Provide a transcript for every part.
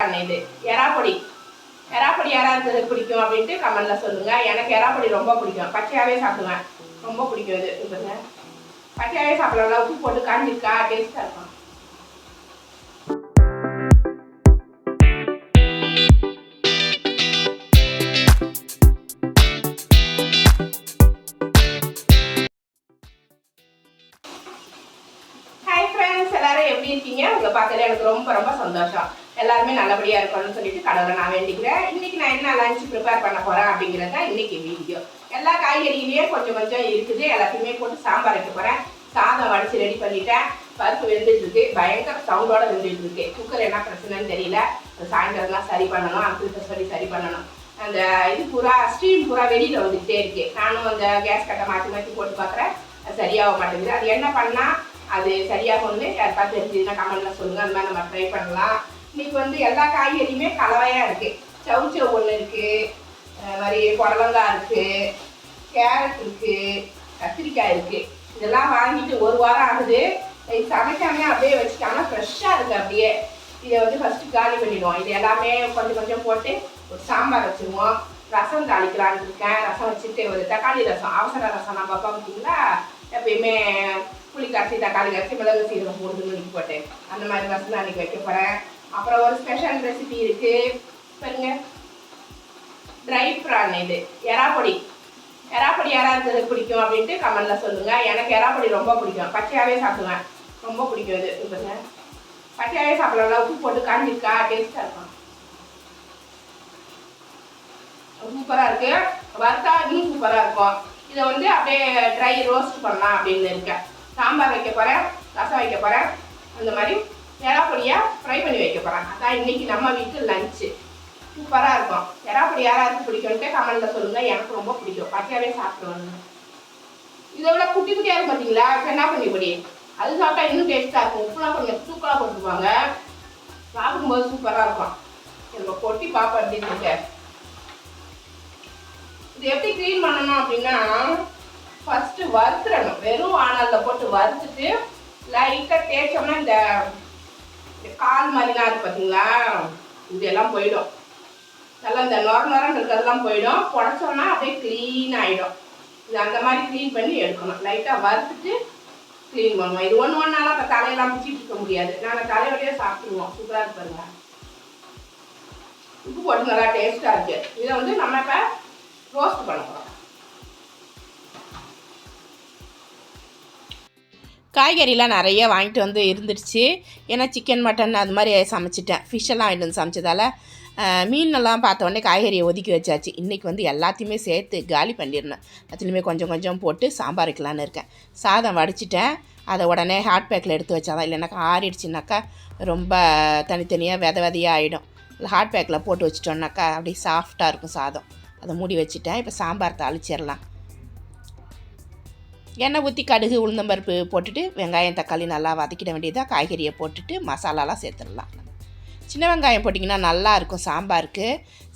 இது எறாப்பொடி. எறாப்பொடி யாராவது பிடிக்கும் அப்படின்ட்டு கமெண்ட்ல சொல்லுங்க. எனக்கு எறாப்பொடி ரொம்ப பிடிக்கும். பச்சையாவே சாப்பிடுவேன். ரொம்ப பிடிக்கும் இது. இதுங்க பச்சையாவே சாப்பிடலாம் உப்பு போட்டு காஞ்சிருக்கா? டேஸ்டா இருக்கும் ஹாய் ஃப்ரெண்ட்ஸ் எல்லாரும் எப்படி இருக்கீங்க? உங்களை பார்க்கறது எனக்கு ரொம்ப ரொம்ப சந்தோஷம். எல்லாருமே நல்லபடியாக இருக்கணும்னு சொல்லிட்டு கடவுளை நான் வேண்டிக்கிறேன். இன்றைக்கி நான் என்ன லஞ்ச் ப்ரிப்பேர் பண்ண போகிறேன் அப்படிங்கிறது தான் இன்றைக்கி வீடியோ எல்லா காய்கறிகளையும் கொஞ்சம் கொஞ்சம் இருக்குது. எல்லாத்தையுமே போட்டு சாம்பார் வைக்க போகிறேன் சாதம் வடித்து ரெடி பண்ணிட்டேன். பருப்பு வெந்துட்டு இருக்கு. பயங்கர சவுண்டோட வெந்துட்டு இருக்கு. குக்கர் என்ன பிரச்சனைன்னு தெரியல. சாயந்தரம் தான் சரி பண்ணணும். அங்கிட்ட சொல்லி சரி பண்ணணும். அந்த இது பூரா ஸ்டீம் பூரா வெளியில் வந்துகிட்டே இருக்கு. நானும் அந்த கேஸ் கட்டை மாற்றி மாற்றி போட்டு பார்க்குறேன் அது சரியாக மாட்டேங்குது. அது என்ன பண்ணால் அது சரியாகும்னு யாருக்காவது தெரிஞ்சதுன்னா கமெண்ட்ல சொல்லுங்கள் அந்த மாதிரி நம்ம ட்ரை பண்ணலாம். இன்னைக்கு வந்து எல்லா காய்கறியுமே கலவையா இருக்கு. சவுச்சவ் ஒன்று இருக்கு. மாதிரி புடலங்காய் இருக்கு. கேரட் இருக்கு. கத்திரிக்காய் இருக்கு. இதெல்லாம் வாங்கிட்டு ஒரு வாரம் ஆகுது. இது சமைக்காம அப்படியே வச்சுட்டாங்கன்னா ஃப்ரெஷ்ஷாக இருக்கு அப்படியே. இதை வந்து ஃபஸ்ட்டு காலி பண்ணிடுவோம். இது எல்லாமே கொஞ்சம் கொஞ்சம் போட்டு ஒரு சாம்பார் வச்சுருவோம். ரசம் தாளிக்கலான்னு இருக்கேன். ரசம் வச்சுட்டு ஒரு தக்காளி ரசம் அவசர ரசம் நம்ம அப்பா பார்த்தீங்களா? எப்பயுமே புளி கரைச்சி தக்காளி கரைச்சி மிளகு சீரகம் போடுதுன்னு போட்டேன் போட்டு அந்த மாதிரி ரசம் தான் அன்றைக்கி வைக்க போகிறேன் அப்புறம் ஒரு ஸ்பெஷல் ரெசிபி இருக்கு. பாருங்க. ட்ரை ப்ரான் இது. எறாப்பொடி எறாப்பொடி யாராவது பிடிக்கும் அப்படின்ட்டு கமெண்ட்ல சொல்லுங்க. எனக்கு எறாப்பொடி ரொம்ப பிடிக்கும். பச்சையாவே சாப்பிடுவேன். ரொம்ப பிடிக்கும் இது. இது பாருங்க. பச்சையாவே சாப்பிடலாம் உப்பு போட்டு காஞ்சிருக்கா? டேஸ்டா இருக்கும். சூப்பரா இருக்கு. வறுத்தா இன்னும் சூப்பரா இருக்கும். இதை வந்து அப்படியே ட்ரை ரோஸ்ட் பண்ணலாம் அப்படின்னு இருக்கேன். சாம்பார் வைக்க போறேன். ரசம் வைக்க போறேன். அந்த மாதிரி எறாப்பொடியா ஃப்ரை பண்ணி வைக்க போகிறாங்க அதான் இன்னைக்கு நம்ம வீட்டு லஞ்சு சூப்பராக இருக்கும். எறாப்பொடி யாராருக்கு பிடிக்கும்ட்டு கமெண்ட்ல சொல்லுங்கள் எனக்கு ரொம்ப பிடிக்கும். பச்சையாவே சாப்பிடுவேன் இதை விட குட்டி குட்டியாக இருக்கும் பார்த்தீங்களா சென்னா பண்ணி பொடி? அது சாப்பிட்டா இன்னும் டேஸ்ட்டாக இருக்கும். உப்புலாம் கொஞ்சம் சூப்பரா போட்டுருவாங்க சாப்பிடும்போது சூப்பராக இருக்கும். நம்ம கொட்டி பார்ப்போம் அப்படின்னு சொல்லிட்டு இது எப்படி க்ளீன் பண்ணணும் அப்படின்னா ஃபஸ்ட்டு வறுத்துடணும். வெறும் ஆனல்ல போட்டு வறுத்துட்டு லைட்டாக தேய்ச்சோம்னா இந்த இந்த கால் மாதிரிலாம் இருக்கு பார்த்தீங்களா இதெல்லாம் போயிடும். நல்லா இந்த நொர நொரன்னு இருக்கிறதெல்லாம் போயிடும். புடச்சோம்னா அப்படியே க்ளீன் ஆகிடும் இது அந்த மாதிரி க்ளீன் பண்ணி எடுக்கணும். லைட்டாக வறுத்துட்டு க்ளீன் பண்ணுவோம். இது ஒன்று ஒன்றாலாம் இப்போ தலையெல்லாம் பிடிச்சிட்டு இருக்க முடியாது. நாங்கள் தலையோடையே சாப்பிடுவோம் சூப்பராக இருப்பாருங்க பாருங்க. உப்பு போட்டு நல்லா டேஸ்ட்டாக இருக்கு. இதை வந்து நம்ம இப்போ ரோஸ்ட் பண்ண காய்கறிலாம் நிறைய வாங்கிட்டு வந்து இருந்துடுச்சு. ஏன்னா சிக்கன் மட்டன் அது மாதிரி சமைச்சிட்டேன். ஃபிஷ்ஷெல்லாம் வாங்கிட்டு வந்து சமைச்சதால மீனெல்லாம் பார்த்த உடனே காய்கறியை ஒதுக்கி வச்சாச்சு. இன்றைக்கி வந்து எல்லாத்தையுமே சேர்த்து காலி பண்ணிடணும். அதுலேயுமே கொஞ்சம் கொஞ்சம் போட்டு சாம்பார் வைக்கலான்னு இருக்கேன். சாதம் வடிச்சிட்டேன். அதை உடனே ஹாட் பேக்கில் எடுத்து வச்சாதான் இல்லைனாக்கா ஆறிடுச்சுனாக்கா ரொம்ப தனித்தனியாக வித விதையாக ஆகிடும் இல்லை ஹாட் பேக்கில் போட்டு வச்சிட்டோன்னாக்கா அப்படியே சாஃப்டாக இருக்கும் சாதம். அதை மூடி வச்சுட்டேன். இப்போ சாம்பார் தாளிச்சிடலாம். எண்ணெய் ஊற்றி கடுகு உளுந்தம்பருப்பு போட்டுட்டு வெங்காயம் தக்காளி நல்லா வதக்கிட வேண்டியதாக காய்கறியை போட்டுட்டு மசாலாலாம் சேர்த்துடலாம். சின்ன வெங்காயம் போட்டிங்கன்னா நல்லா இருக்கும் சாம்பாருக்கு.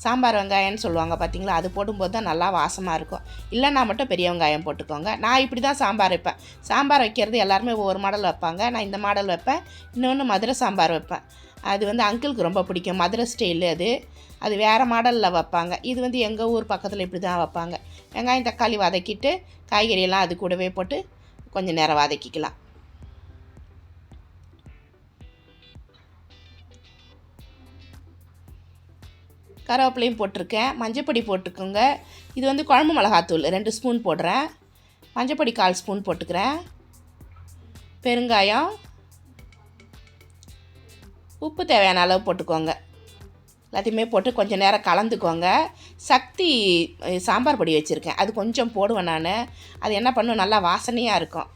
சாம்பார் வெங்காயம்னு சொல்லுவாங்க பார்த்தீங்களா அது போடும்போது தான் நல்லா வாசமாக இருக்கும். இல்லைன்னா மட்டும் பெரிய வெங்காயம் போட்டுக்கோங்க. நான் இப்படி தான் சாம்பார் வைப்பேன். சாம்பார் வைக்கிறது எல்லாருமே ஒவ்வொரு மாடல் வைப்பாங்க. நான் இந்த மாடல் வைப்பேன். இன்னொன்று மதுரை சாம்பார் வைப்பேன். அது வந்து அங்கிளுக்கு ரொம்ப பிடிக்கும். மதுரை ஸ்டைலு அது. அது வேறு மாடலில் வைப்பாங்க. இது வந்து எங்கள் ஊர் பக்கத்தில் இப்படி தான் வைப்பாங்க. வெங்காயம் தக்காளி வதக்கிட்டு காய்கறியெல்லாம் அது கூடவே போட்டு கொஞ்சம் நேரம் வதக்கிக்கலாம். கருவேப்பிலையும் போட்டிருக்கேன். மஞ்சப்பொடி போட்டுக்கோங்க இது வந்து குழம்பு மிளகாத்தூள். ரெண்டு ஸ்பூன் போடுறேன். மஞ்சப்பொடி கால் ஸ்பூன் போட்டுக்கிறேன். பெருங்காயம். உப்பு தேவையான அளவு போட்டுக்கோங்க. எல்லாத்தையுமே போட்டு கொஞ்சம் நேரம் கலந்துக்கோங்க. சக்தி சாம்பார் பொடி வச்சுருக்கேன். அது கொஞ்சம் போடுவேன் நான். அது என்ன பண்ணும்? நல்லா வாசனையாக இருக்கும்.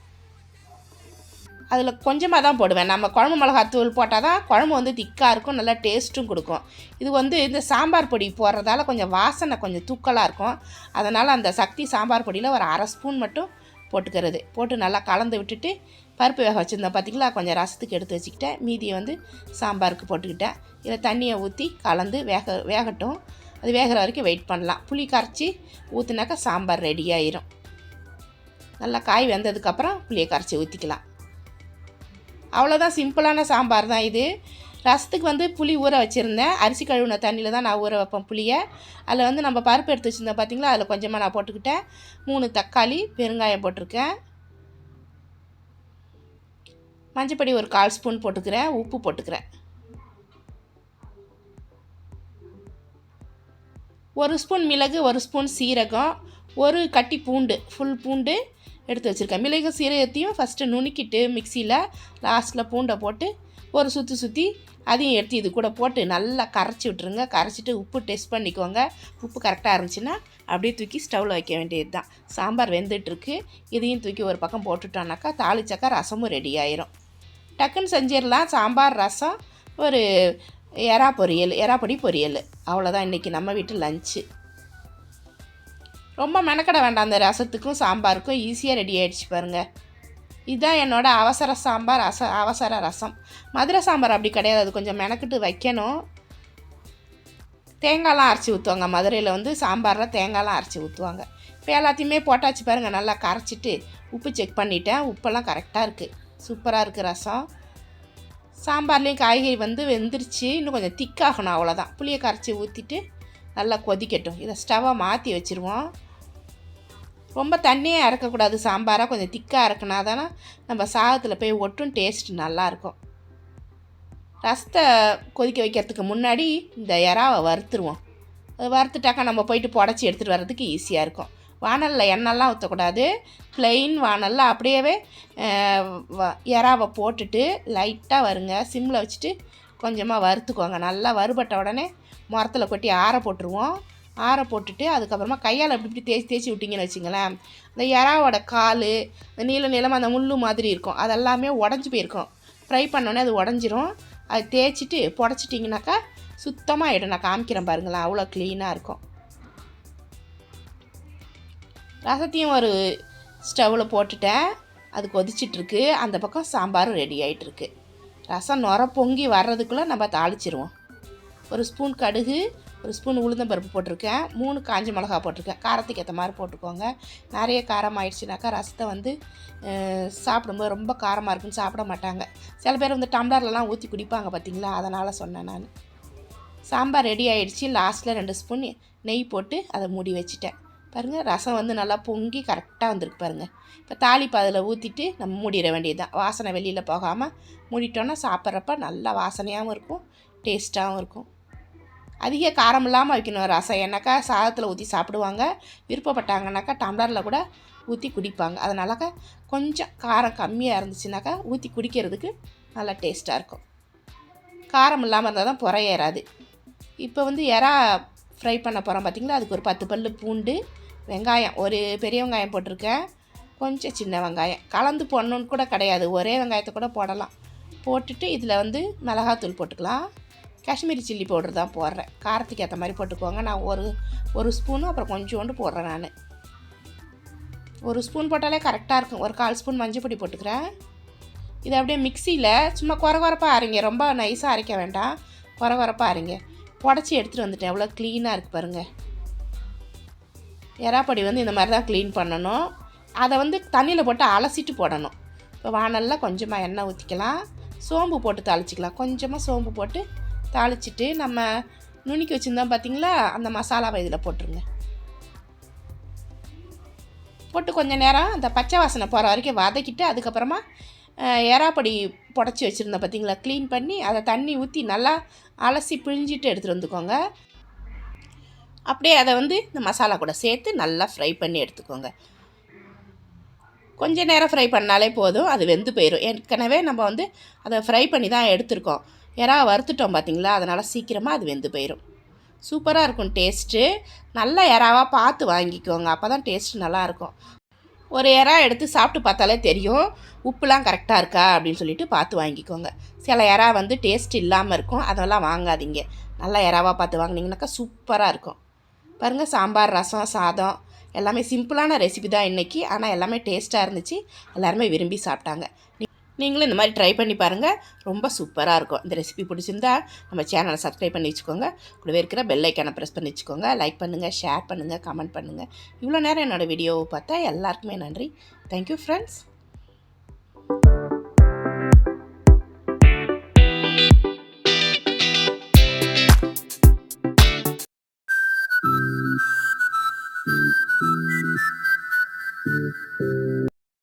அதில் கொஞ்சமாக தான் போடுவேன். நம்ம குழம்பு மிளகாத்தூள் போட்டால் தான் குழம்பு வந்து திக்காக இருக்கும். நல்லா டேஸ்ட்டும் கொடுக்கும். இது வந்து இந்த சாம்பார் பொடி போடுறதால கொஞ்சம் வாசனை கொஞ்சம் தூக்கலாக இருக்கும். அதனால் அந்த சக்தி சாம்பார் பொடியில் ஒரு அரை ஸ்பூன் மட்டும் போட்டுக்கிறது. போட்டு நல்லா கலந்து விட்டுட்டு பருப்பு வேக வச்சுருந்தேன் பார்த்திங்களா கொஞ்சம் ரசத்துக்கு எடுத்து வச்சுக்கிட்டேன். மீதியை வந்து சாம்பாருக்கு போட்டுக்கிட்டேன். இதில் தண்ணியை ஊற்றி கலந்து வேக வேகட்டும். அது வேகிற வரைக்கும் வெயிட் பண்ணலாம். புளி கரைச்சி ஊற்றுனாக்கா சாம்பார் ரெடி ஆயிரும். நல்லா காய் வெந்ததுக்கப்புறம் புளியை கரைச்சி ஊற்றிக்கலாம் அவ்வளோதான் சிம்பிளான சாம்பார் தான் இது. ரசத்துக்கு வந்து புளி ஊற வச்சுருந்தேன். அரிசி கழுவுன தண்ணியில் தான் நான் ஊற வைப்பேன் புளியை. அதில் வந்து நம்ம பருப்பு எடுத்து வச்சுருந்தேன் பார்த்தீங்களா அதில் கொஞ்சமாக நான் போட்டுக்கிட்டேன். மூணு தக்காளி பெருங்காயம் போட்டிருக்கேன். மஞ்சப்பொடி ஒரு கால் ஸ்பூன் போட்டுக்கிறேன் உப்பு போட்டுக்கிறேன். ஒரு ஸ்பூன் மிளகு ஒரு ஸ்பூன் சீரகம் ஒரு கட்டி பூண்டு ஃபுல் பூண்டு எடுத்து வச்சுருக்கேன். மிளகு சீரகத்தையும் ஃபஸ்ட்டு நுணுக்கிட்டு மிக்சியில் லாஸ்ட்டில் பூண்டை போட்டு ஒரு சுற்றி சுற்றி அதையும் எடுத்து இது கூட போட்டு நல்லா கரைச்சி விட்ருங்க கரைச்சிட்டு உப்பு டெஸ்ட் பண்ணிக்கோங்க. உப்பு கரெக்டாக இருந்துச்சுன்னா அப்படியே தூக்கி ஸ்டவ்வில் வைக்க வேண்டியது தான் சாம்பார் வெந்துட்டுருக்கு. இதையும் தூக்கி ஒரு பக்கம் போட்டுட்டோன்னாக்கா தாளிச்சாக்கா ரசமும் ரெடி ஆயிரும். டக்குன்னு செஞ்சிடலாம். சாம்பார் ரசம் ஒரு எறா பொரியல் எறாப்பொடி பொடி பொரியல். அவ்வளோதான் இன்றைக்கி நம்ம வீட்டு லஞ்சு ரொம்ப மெனக்கட வேண்டாம் அந்த ரசத்துக்கும் சாம்பாருக்கும். ஈஸியாக ரெடி ஆகிடுச்சு பாருங்கள் இதுதான் என்னோடய அவசர சாம்பார் அச அவசர ரசம். மதுரை சாம்பார் அப்படி கிடையாது. அது கொஞ்சம் மெனக்கிட்டு வைக்கணும். தேங்காய்லாம் அரைச்சி ஊற்றுவாங்க மதுரையில் வந்து சாம்பாரில் தேங்காய்லாம் அரைச்சி ஊற்றுவாங்க இப்போ எல்லாத்தையுமே போட்டாச்சு பாருங்கள் நல்லா கரைச்சிட்டு உப்பு செக் பண்ணிட்டேன். உப்பெல்லாம் கரெக்டாக இருக்குது சூப்பராக இருக்குது ரசம் சாம்பார்லேயும் காய்கறி வந்து வெந்துருச்சு. இன்னும் கொஞ்சம் திக்காகணும் அவ்வளோதான் புளியை கரைச்சி ஊற்றிட்டு நல்லா கொதிக்கட்டும். இதை ஸ்டவ்வை மாற்றி வச்சுருவோம். ரொம்ப தண்ணியே இறக்கக்கூடாது சாம்பாராக கொஞ்சம் திக்காக இறக்குனா தானே நம்ம சாதத்தில் போய் ஒட்டும் டேஸ்ட் நல்லாயிருக்கும் ரசத்தை கொதிக்க வைக்கிறதுக்கு முன்னாடி இந்த இறாவை வறுத்துருவோம். அது வறுத்துட்டாக்கா நம்ம போயிட்டு புடச்சி எடுத்துகிட்டு வர்றதுக்கு ஈஸியாக இருக்கும். வானலில் எண்ணெய்லாம் ஊற்றக்கூடாது ப்ளெயின் வானலில் அப்படியே இறாவை போட்டுட்டு லைட்டாக வருங்க. சிம்மில் வச்சுட்டு கொஞ்சமாக வறுத்துக்கோங்க. நல்லா வறுபட்ட உடனே முரத்தில் கொட்டி ஆற போட்டுருவோம். ஆற போட்டுட்டு அதுக்கப்புறமா கையால் அப்படி இப்படி தேய்ச்சி தேய்ச்சி விட்டிங்கன்னு வச்சிங்களேன். இந்த இறாவோட கால் இந்த நீள நீளமாக அந்த முள் மாதிரி இருக்கும். அதெல்லாமே உடஞ்சி போயிருக்கும். ஃப்ரை பண்ணோன்னே அது உடஞ்சிரும். அது தேய்ச்சிட்டு புடச்சிட்டிங்கனாக்கா சுத்தமாக ஆகிடும் நான் காமிக்கிறேன் பாருங்களேன். அவ்வளோ க்ளீனாக இருக்கும். ரசத்தையும் ஒரு ஸ்டவ்வில் போட்டுட்டேன். அது கொதிச்சிட்ருக்கு. அந்த பக்கம் சாம்பாரும் ரெடி ஆகிட்டுருக்கு ரசம் நுர பொங்கி வர்றதுக்குள்ளே நம்ம தாளிச்சிருவோம். ஒரு ஸ்பூன் கடுகு ஒரு ஸ்பூன் உளுந்தம்பருப்பு போட்டிருக்கேன். மூணு காஞ்ச மிளகா போட்டிருக்கேன். காரத்துக்கு ஏற்ற மாதிரி போட்டுக்கோங்க. நிறைய காரம் ஆயிடுச்சுனாக்கா ரசத்தை வந்து சாப்பிடும்போது ரொம்ப காரமாக இருக்குன்னு சாப்பிட மாட்டாங்க. சில பேர் வந்து டம்ளர்லலாம் ஊற்றி குடிப்பாங்க பார்த்தீங்களா அதனால் சொன்னேன் நான். சாம்பார் ரெடி ஆகிடுச்சு லாஸ்ட்டில் ரெண்டு ஸ்பூன் நெய் போட்டு அதை மூடி வச்சுட்டேன். பாருங்கள் ரசம் வந்து நல்லா பொங்கி கரெக்டாக வந்திருக்கு பாருங்கள் இப்போ தாளிப்பு அதில் ஊற்றிட்டு நம்ம மூடிட வேண்டியது தான் வாசனை வெளியில் போகாமல் மூடிட்டோன்னா சாப்பிட்றப்ப நல்லா வாசனையாகவும் இருக்கும் டேஸ்ட்டாகவும் இருக்கும். அதிக காரம் இல்லாமல் வைக்கணும் ரசம். ஏன்னாக்கா சாதத்தில் ஊற்றி சாப்பிடுவாங்க விருப்பப்பட்டாங்கனாக்கா டம்ளரில் கூட ஊற்றி குடிப்பாங்க. அதனாலக்கா கொஞ்சம் காரம் கம்மியாக இருந்துச்சுனாக்கா ஊற்றி குடிக்கிறதுக்கு நல்லா டேஸ்ட்டாக இருக்கும். காரம் இல்லாமல் இருந்தால் தான் புறையேறாது இப்போ வந்து எறா ஃப்ரை பண்ண போகிறோம் பார்த்திங்களா அதுக்கு ஒரு பத்து பல் பூண்டு வெங்காயம் ஒரு பெரிய வெங்காயம் போட்டிருக்கேன். கொஞ்சம் சின்ன வெங்காயம். கலந்து போடணுன்னு கூட கிடையாது. ஒரே வெங்காயத்தை கூட போடலாம். போட்டுட்டு இதில் வந்து மிளகாத்தூள் போட்டுக்கலாம். காஷ்மீரி சில்லி பவுடர் தான் போடுறேன். காரத்துக்கு ஏற்ற மாதிரி போட்டுக்கோங்க. நான் ஒரு ஒரு ஸ்பூனு அப்புறம் கொஞ்சோண்டு போடுறேன் நான். ஒரு ஸ்பூன் போட்டாலே கரெக்டாக இருக்கும். ஒரு கால் ஸ்பூன் மஞ்சள் பொடி போட்டுக்கிறேன். இதை அப்படியே மிக்சியில் சும்மா குறை குறப்பாக அரைங்க. ரொம்ப நைஸாக அரைக்க வேண்டாம். குறை குறப்பாக அரைங்க. புடச்சி எடுத்துகிட்டு வந்துட்டேன். எவ்வளோ க்ளீனாக இருக்குது பாருங்கள் எறாப்பொடி வந்து இந்த மாதிரி தான் க்ளீன் பண்ணணும். அதை வந்து தண்ணியில் போட்டு அலசிட்டு போடணும். இப்போ வானலில் கொஞ்சமாக எண்ணெய் ஊற்றிக்கலாம் சோம்பு போட்டு தாளிச்சிக்கலாம். கொஞ்சமாக சோம்பு போட்டு தாளிச்சிட்டு நம்ம நுணுக்கி வச்சுருந்தோம் பார்த்தீங்களா அந்த மசாலாவை இதில் போட்டுருங்க. போட்டு கொஞ்சம் நேரம் அந்த பச்சை வாசனை போகிற வரைக்கும் வதக்கிட்டு அதுக்கப்புறமா எறாப்பொடி புடச்சி வச்சுருந்தேன் பார்த்தீங்களா? க்ளீன் பண்ணி அதை தண்ணி ஊற்றி நல்லா அலசி பிழிஞ்சிட்டு எடுத்துகிட்டு வந்துக்கோங்க. அப்படியே அதை வந்து இந்த மசாலா கூட சேர்த்து நல்லா ஃப்ரை பண்ணி எடுத்துக்கோங்க. கொஞ்ச நேரம் ஃப்ரை பண்ணாலே போதும். அது வெந்து போயிடும் ஏற்கனவே நம்ம வந்து அதை ஃப்ரை பண்ணி தான் எடுத்திருக்கோம். எறா வறுத்துட்டோம் பார்த்தீங்களா? அதனால் சீக்கிரமாக அது வெந்து போயிடும் சூப்பராக இருக்கும் டேஸ்ட்டு நல்ல இறாவாக பார்த்து வாங்கிக்கோங்க. அப்போ தான் டேஸ்ட்டு நல்லாயிருக்கும் ஒரு இறா எடுத்து சாப்பிட்டு பார்த்தாலே தெரியும் உப்புலாம் கரெக்டாக இருக்கா அப்படின்னு சொல்லிட்டு பார்த்து வாங்கிக்கோங்க. சில இறா வந்து டேஸ்ட் இல்லாமல் இருக்கும் அதெல்லாம் வாங்காதீங்க. நல்லா இறாவாக பார்த்து வாங்கினீங்கனாக்கா சூப்பராக இருக்கும். பாருங்கள் சாம்பார் ரசம் சாதம் எல்லாமே சிம்பிளான ரெசிபி தான் இன்றைக்கி ஆனால் எல்லாமே டேஸ்ட்டாக இருந்துச்சு. எல்லாருமே விரும்பி சாப்பிட்டாங்க. நீங்களும் இந்த மாதிரி ட்ரை பண்ணி பாருங்கள் ரொம்ப சூப்பராக இருக்கும். இந்த ரெசிபி பிடிச்சிருந்தா நம்ம சேனலை சப்ஸ்கிரைப் பண்ணி வச்சுக்கோங்க. கூடவே இருக்கிற பெல் ஐக்கானை ப்ரெஸ் பண்ணி வச்சுக்கோங்க. லைக் பண்ணுங்கள் ஷேர் பண்ணுங்கள் கமெண்ட் பண்ணுங்கள் இவ்வளோ நேரம் என்னோடய வீடியோவை பார்த்தா எல்லாருக்குமே நன்றி. Thank you friends